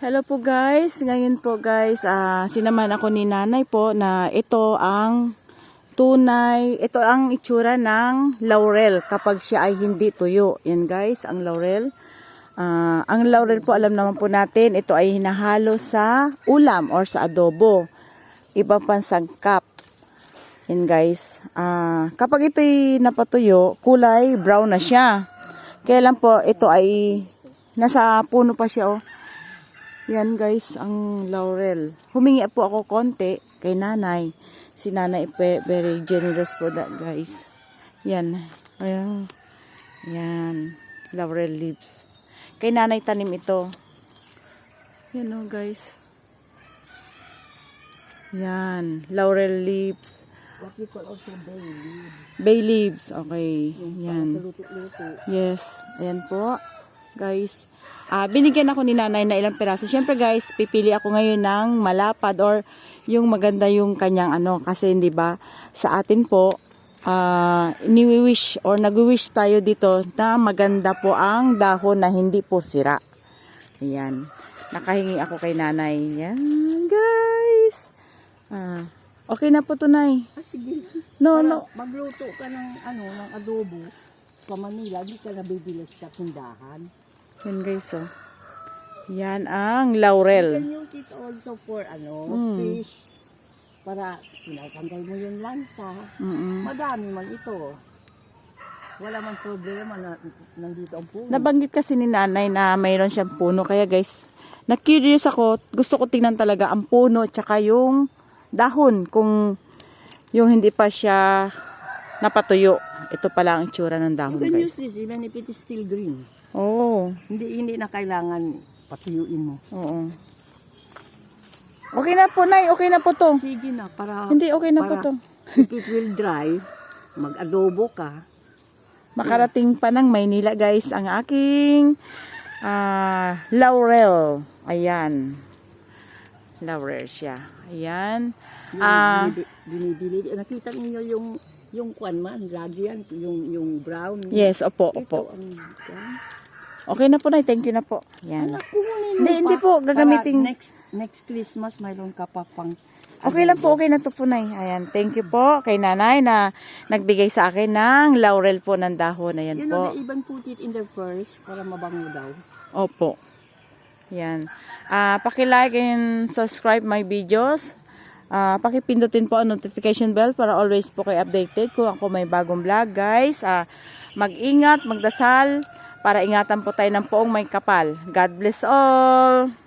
Hello po guys, ngayon po guys, ah sinaman ako ni nanay po na ito ang tunay, ito ang itsura ng laurel kapag siya ay hindi tuyo. Yan guys, ang laurel. Ah, ang laurel po alam naman po natin, ito ay hinahalo sa ulam or sa adobo. Ibang pansangkap. Yan guys. Ah, kapag ito'y napatuyo, kulay brown na siya. Kaya lang po, ito ay nasa puno pa siya oh. Yan guys, ang laurel. Humingi po ako konti kay nanay. Si nanay very generous po that guys. Yan. Ayan. Yan. Laurel leaves. Kay nanay tanim ito. Yan oh guys. Yan. Laurel leaves. What we call also bay leaves. Bay leaves. Okay. Yan. Yes. Ayan po. Guys. Ah, binigyan ako ni nanay na ilang piraso. Siyempre guys, pipili ako ngayon ng malapad or yung maganda yung kanyang ano. Kasi hindi ba sa atin po, ah, ni-wish or nag-wish tayo dito na maganda po ang dahon na hindi po sira. Ayan. Nakahingi ako kay nanay. Yan guys. Ah, okay na po tunay. Ah, sige. No, Para no. magluto ka ng, ano, ng adobo sa Manila, di ka nabibili sa tindahan. Yan guys oh. Yan ang You laurel. can use it also for, ano, Mm. fish. Para tinatanggal mo yung lansa. Mm-mm. Madami man ito. Wala man problema na nandito ang puno. Nabanggit kasi ni nanay na mayroon siyang puno. Kaya guys, na-curious ako. Gusto ko tingnan talaga ang puno tsaka yung dahon. Kung yung hindi pa siya napatuyo. Ito pala ang itsura ng you dahon can guys. use this even if it is still green. Oo. Hindi hindi na kailangan patuyuin mo. Oo. Okay na po, Nay. Okay na po to. Sige na, para Hindi, okay na po para to. if it will dry, mag-adobo ka, Makarating pa ng Maynila, guys, ang aking ah, laurel. Ayan. Laurel siya. Ayan. Yung Ah. binibili, binibili. Nakita niyo yung yung kwan man, lagi yan, yung yung brown. Yes, opo, Ito opo. ang kwan. Okay na po, Nay. Thank you na po. Yan. Anak, Hindi, pa. hindi po. Gagamitin. Para next next Christmas mayroon ka pa pang Okay lang po. Okay na to po, Nay. Ayan. Thank you po kay nanay na nagbigay sa akin ng laurel po ng dahon. Ayan You know, po. they even put it in their purse para mabango daw. Opo. Yan. Ah, paki-like and subscribe my videos. Ah, paki-pindutin po ang notification bell para always po kayo updated kung ako may bagong vlog, guys. Ah, mag-ingat, magdasal para ingatan po tayo ng poong may kapal. God bless all.